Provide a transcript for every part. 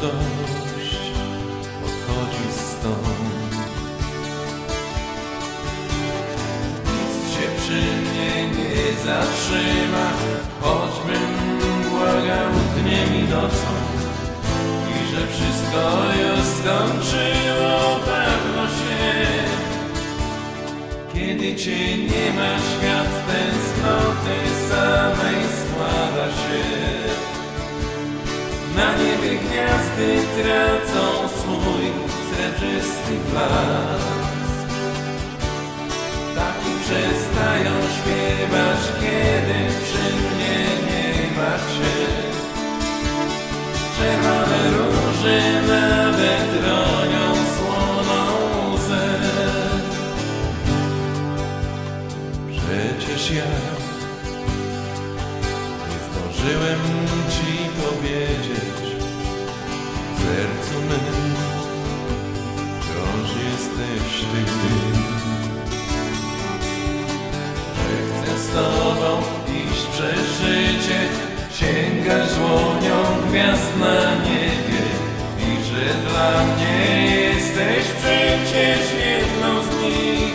dość, odchodzi stąd. Nic się przy mnie nie zatrzyma, choćbym błagał dniem i nocą. I że wszystko już skończyło pewno się. Kiedy cię nie ma, świat niebie gwiazdy tracą swój srebrzysty blask. Taki przestają śpiewać, kiedy przy mnie nie ma cię. Czerwone róże nawet ronią słoną łzę. Przecież ja nie zdążyłem ci dla mnie jesteś przecież jedną z nich.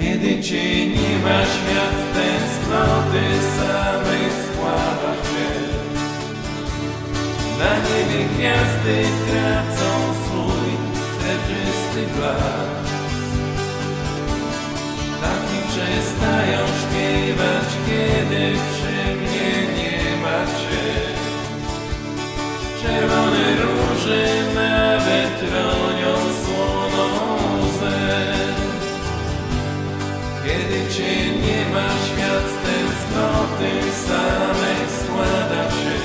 Kiedy cię nie ma, świat tęsknoty samej składa się. Na niebie gwiazdy Róże nawet ronią słoną łzę. Kiedy cię nie ma, świat z tęsknoty samej składa się.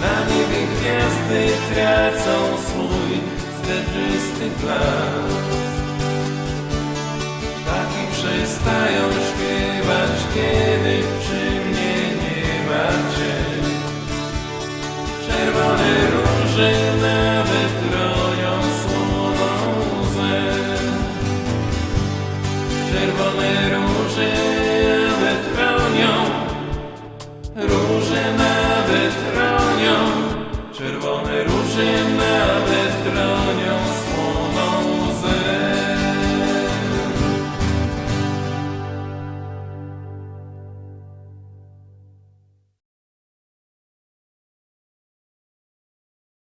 Na niebie gwiazdy tracą swój srebrzysty blask. Taki przestają Boże.